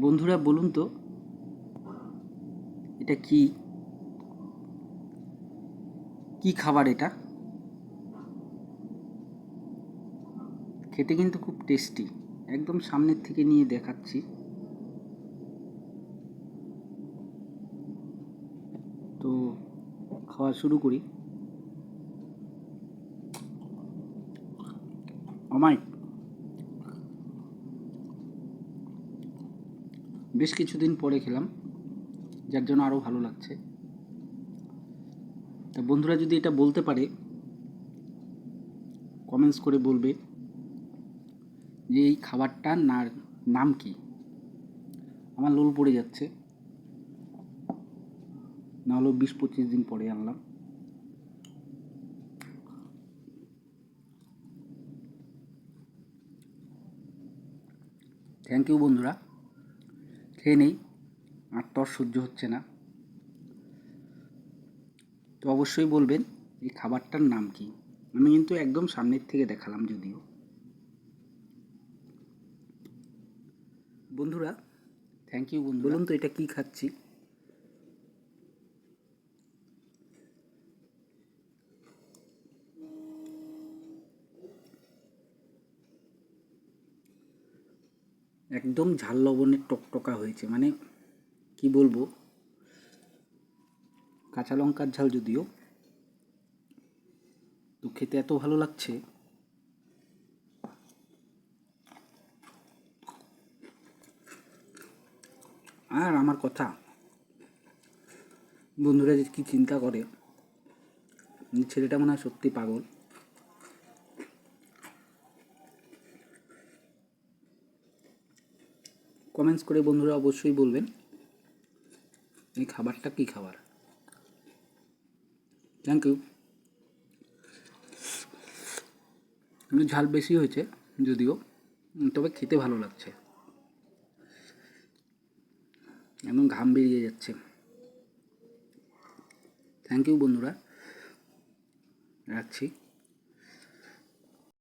বন্ধুরা, বলুন তো, এটা কি? কি খাবার এটা? খেতে কিন্তু খুব টেস্টি একদম সামনের থেকে নিয়ে দেখাচ্ছি। তো খাওয়া শুরু করি। অমাইক বেশ কিছুদিন পরে খেলাম, যার জন্য আরও ভালো লাগছে। তা বন্ধুরা যদি এটা বলতে পারে কমেন্টস করে বলবে যে এই খাবারটার নাম কি? আমার লোল পড়ে যাচ্ছে। না হলেও বিশ পঁচিশ দিন পরে আনলাম। থ্যাংক ইউ বন্ধুরা। খেয়ে নেই আর তর সহ্য হচ্ছে না। তো অবশ্যই বলবেন এই খাবারটার নাম কি? আমি কিন্তু একদম সামনের থেকে দেখালাম যদিও। বন্ধুরা থ্যাংক ইউ বন্ধু বলুন তো এটা কি খাচ্ছি? একদম ঝাল লবণের টকটকা হয়েছে মানে কি বলব? কাঁচা লঙ্কার ঝাল যদিও, তো খেতে এত ভালো লাগছে। আর আমার কথা, বন্ধুরা যে কি চিন্তা করে, ছেলেটা মনে হয় সত্যি পাগল। কমেন্টস করে বন্ধুরা অবশ্যই বলবেন। এই খাবারটা কী খাবার? থ্যাংক ইউ ঝাল বেশি হয়েছে যদিও, তবে খেতে ভালো লাগছে। একদম ঘাম বেরিয়ে যাচ্ছে। থ্যাংক ইউ বন্ধুরা। রাখছি।